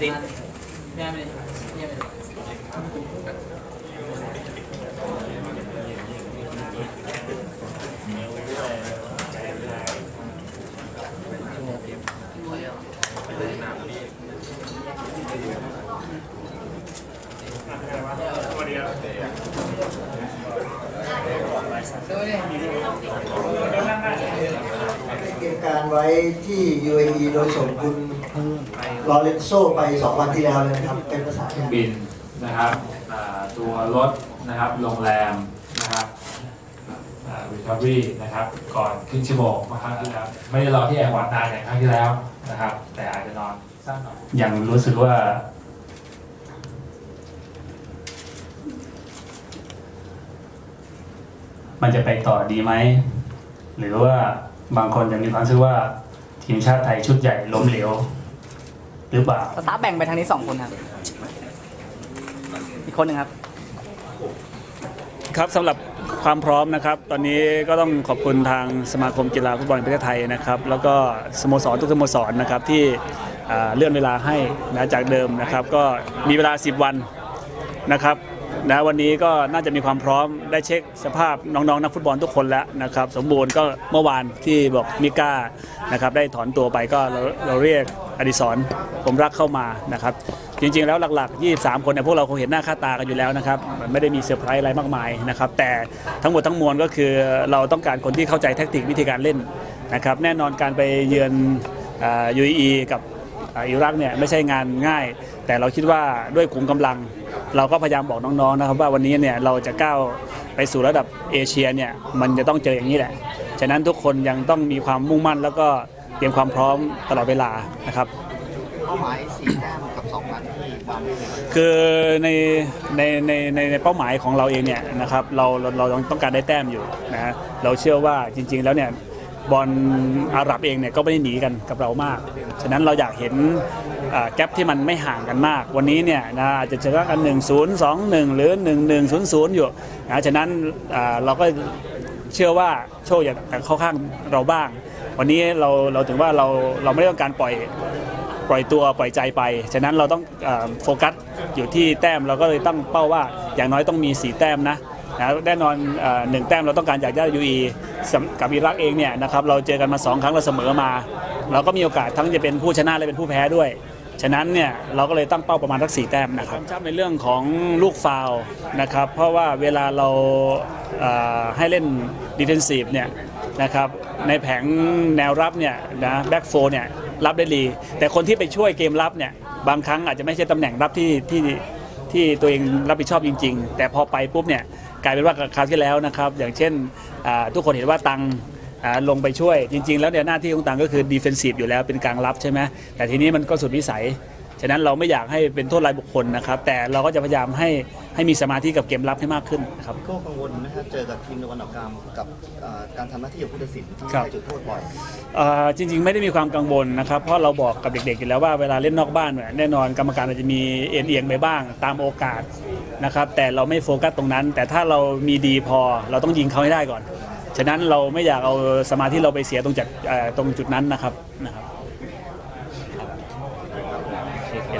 สิบเนี่ยไม่ เนี่ยไม่เตรียมการไว้ที่ UAE โดยส่งคุณลอเรนโซไป 2 วันที่แล้วเลยนะครับ เป็นภาษาเครื่องบินนะครับอ่าตัวรถนะครับโรงแรมนะครับรีคารีนะครับก่อนครึ่งชั่วโมงเมื่อครั้งที่แล้วไม่ได้รอที่แอร์พอร์ตนานอย่างครั้งที่แล้วนะครับ แต่อาจจะนอนสั้นหน่อยยังรู้สึกว่า มันจะไปต่อดีไหม หรือว่าบางคนยังมีความรู้สึกว่าทีมชาติไทยชุดใหญ่ล้มเหลวหรือเปล่า สตาร์ทแบ่งไปทางนี้สองคนครับ อีกคนหนึ่งครับ ครับสำหรับความพร้อมนะครับ ตอนนี้ก็ต้องขอบคุณทางสมาคมกีฬาฟุตบอลแห่งประเทศไทยนะครับ แล้วก็สโมสรทุกสโมสรนะครับที่อ่าเลื่อนเวลาให้นะจากเดิมนะครับ ก็มีเวลา 10 วันนะครับ นะวันนี้ก็น่าจะมีความพร้อมได้เช็คสภาพน้องๆนักฟุตบอลทุกคนแล้วนะครับ สมบูรณ์ก็เมื่อวานที่บอกมิก้านะครับได้ถอนตัวไปก็เราเราเรียกอดิศรผมรักเข้ามานะครับ จริงๆแล้วหลักๆ 23 คนเนี่ยพวกเราคงเห็นหน้าค่าตากันอยู่แล้วนะครับมันไม่ได้มีเซอร์ไพรส์อะไรมากมายนะครับ แต่ทั้งหมดทั้งมวลก็คือเราต้องการคนที่เข้าใจแทคติกวิธีการเล่นนะครับ แน่นอนการไปเยือนยูเอกับ อ่าอิรักเนี่ยไม่ใช่งานง่าย แต่เราคิดว่าด้วยขุมกำลัง เราก็พยายามบอกน้องๆนะครับว่าวันนี้เนี่ยเราจะก้าวไปสู่ระดับเอเชียเนี่ยมันจะต้องเจออย่างนี้แหละ ฉะนั้นทุกคนยังต้องมีความมุ่งมั่น แล้วก็เตรียมความพร้อมตลอดเวลานะครับเป้าหมาย4แต้มกับ2วันที่วางไว้เลยคือในในในในในเป้าหมายของเราเองเนี่ยนะครับเราเราเราต้องการได้แต้มอยู่นะฮะเราเชื่อว่าจริง ๆ แล้วเนี่ย บอลอาหรับเองเนี่ยก็ไม่ได้หนีกันกับเรามาก ฉะนั้นเราอยากเห็นแกลบที่มันไม่ห่างกันมาก วันนี้เนี่ยนะอาจจะเจอกัน 1 0 2 1 หรือ 1 1 0 0 อยู่นะฉะนั้นเราก็เชื่อว่าโชคอยากเข้าข้างเราบ้าง วันนี้เราเราถึงว่าเราเราไม่ได้ต้องการปล่อยปล่อยตัวปล่อยใจไป ฉะนั้นเราต้องอโฟกัสอยู่ที่แต้มเราก็เลยตั้งเป้าว่าอย่างน้อยต้องมี 4 แต้มนะ นะแน่นอนอหนึ่งแต้มเราต้องการจากยายูอีกับอิรักเองเนี่ยนะครับเราเจอกันมา 2 ครั้งเราเสมอมา เราก็มีโอกาสทั้งจะเป็นผู้ชนะและเป็นผู้แพ้ด้วย ฉะนั้นเนี่ยเราก็เลยตั้งเป้าประมาณทักสี่แต้มนะครับชับในเรื่องของลูกฟาวนะครับเพราะว่าเวลาเราเอ่อให้เล่นดิเฟนซีฟเนี่ยนะครับในแผงแนวรับเนี่ยนะแบ็กโฟเนี่ยรับได้ดีแต่คนที่ไปช่วยเกมรับเนี่ยบางครั้งอาจจะไม่ใช่ตำแหน่งรับที่ที่ที่ตัวเองรับผิดชอบจริง ๆ แต่พอไปปุ๊บเนี่ย กลายเป็นว่าคราวที่แล้วนะครับ อย่างเช่นทุกคนเห็นว่าตังลงไปช่วยจริง ๆ แล้วเนี่ยหน้าที่ของตังก็คือดีเฟนซีฟอยู่แล้วเป็นกลางรับใช่ไหมแต่ทีนี้มันก็สุดวิสัย ฉะนั้นเราไม่อยากให้เป็นโทษรายบุคคลนะครับ แต่เราก็จะพยายามให้ ให้มีสมาธิกับเกมรับให้มากขึ้นนะครับ ก็กังวลไหมฮะเจอกับทีมตะวันออกกลางกับอ่าการทำหน้าที่ของผู้ตัดสินที่ครับให้จุดโทษบ่อย เอ่อจริง ๆ ไม่ได้มีความกังวลนะครับ เพราะเราบอกกับเด็กๆอยู่แล้วว่าเวลาเล่นนอกบ้านเนี่ยแน่นอนกรรมการอาจจะมีเอียงเอียงๆไปบ้างตามโอกาสนะครับ แต่เราไม่โฟกัสตรงนั้น แต่ถ้าเรามีดีพอเราต้องยิงเขาให้ได้ก่อน ฉะนั้นเราไม่อยากเอาสมาธิเราไปเสียตรงจัดเอ่อตรงจุดนั้นนะครับนะครับ